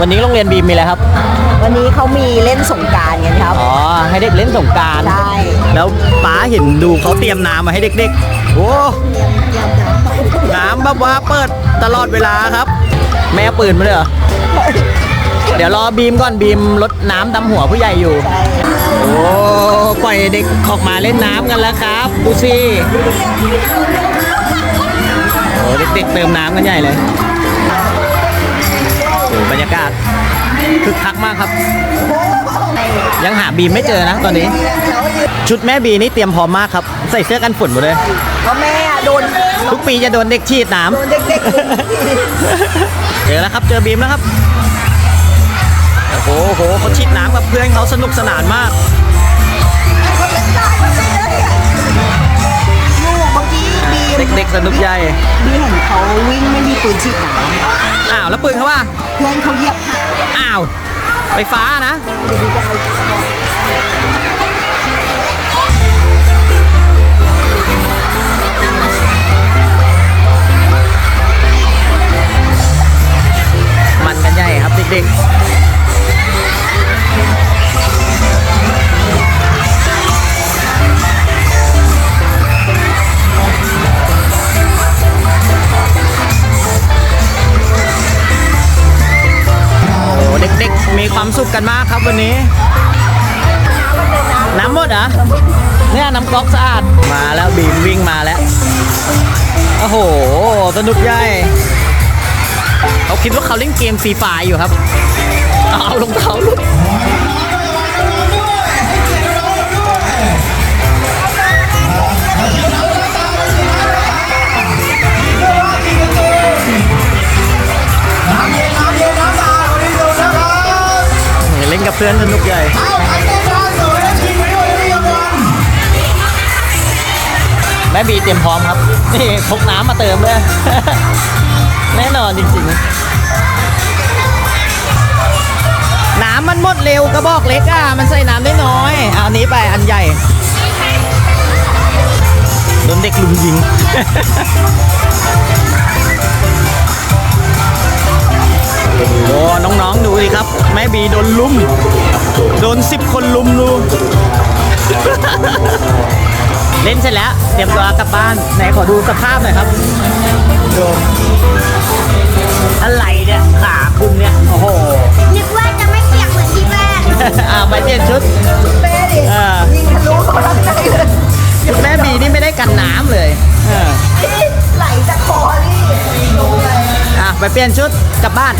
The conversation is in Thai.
วันนี้โรงเรียนบีมมีอะไรครับ วันนี้เขามีเล่นสงกรารกันครับ อ๋อ ให้เด็กเล่นสงกรารใช่ แล้วป๋าเห็นดูเขาเตรียมน้ำมาให้เด็กๆ โอ้ น้ำแบบว่าเปิดตลอดเวลาครับ แม่เอาปืนมาเลยเหรอ เดี๋ยวรอบีมก่อนบีมลดน้ำดำหัวผู้ใหญ่อยู่ใช่โอ้ปล่อยเด็กออกมาเล่นน้ำกันแล้วครับดูสิโอ้เด็กๆเติมน้ำกันใหญ่เลยโอ้บ รรยากาศคึกคักมากครับ ยังหาบีมไม่เจอนะตอนนี้ ชุดแม่บีนี่เตรียมพร้อมมากครับ ใส่เสื้อกันฝนหมดเลยเพราะแม่อะโดนทุกปีจะโดนเด็กฉีดน้ำโดนเด็กๆลุมเจอแล้วครับเจอบีมแล้วครับโอ้โหโอ้โหเขาฉีดน้ำกับเพื่อนเขาสนุกสนานมากลูกเมื่อกี้บีมเด็กๆสนุกใหญ่ บีเห็นเขาวิ่งไม่มีปืนฉีดน้อ้าว แล้วปืนเขาว่าำเพื่อนเขาเหยียบหักอ้าว ไฟฟ้านะ เด็กๆมีความสุขกันมากครับวันนี้ น้ำหมดเหรอเนี่ยน้ำก๊อกสะอาดมาแล้วบีมวิ่งมาแล้ว โอ้โห สนุกใหญ่เขาคิดว่าเขาเล่นเกมฟรีไฟอยู่ครับ เอารองเท้าหลุดเล่นกั เพื่อนสนุกใหญ่แม่บีเตรียมพร้อมครับ นี่พกน้ำมาเติมด้วยแน่นอนจริงๆ น้ำมันหมดเร็วกระบอกเล็กอะ มันใส่น้ำได้น้อย เอาอันนี้ไปอันใหญ่โดนเด็กลุมยิง บแม่บีโดนลุม โดนสิบคนลุมลูเล่นเสร็จแล้ว เตรียมตัวกลับบ้าน ไหนขอดูสภาพหน่อยครับดูอะไรเนี่ยขาคุณเนี่ย โอ้โห นึกว่าจะไม่เปียกเหมือนที่แรกอ่าไปเปลี่ยนชุดเป้ดิอ่า ยิงทะลุเขาทำใจเลยแม่บีนี่ไม่ได้กันน้ำเลยเออไหลจากคอนี่อะไปเปลี่ยนชุดกลับบ้าน